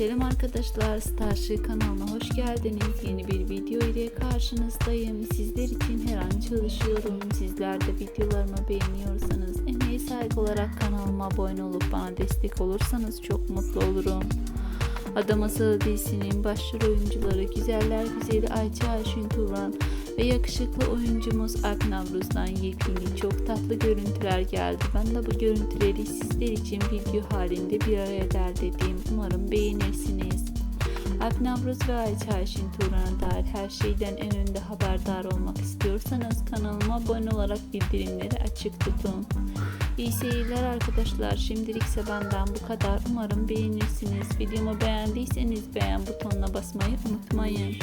Selam arkadaşlar, Starship kanalına hoş geldiniz. Yeni bir video ile karşınızdayım. Sizler için her an çalışıyorum. Sizler de videolarımı beğeniyorsanız emeğe saygı olarak kanalıma abone olup bana destek olursanız çok mutlu olurum. Adam Masalı dizisinin başrol oyuncuları Güzeller Güzeli Ayça Ayşin Turan ve yakışıklı oyuncumuz Alp Navruz'dan yepyeni çok tatlı görüntüler geldi. Ben de bu görüntüleri sizler için video halinde bir araya derledim. Umarım beğenirsiniz. Alp Navruz ve Ayça Ayşin Turan'a dair her şeyden en önde haberdar olmak istiyorsanız kanalıma abone olarak bildirimleri açık tutun. İyi seyirler arkadaşlar. Şimdilikse benden bu kadar. Umarım beğenirsiniz. Videomu beğendiyseniz beğen butonuna basmayı unutmayın.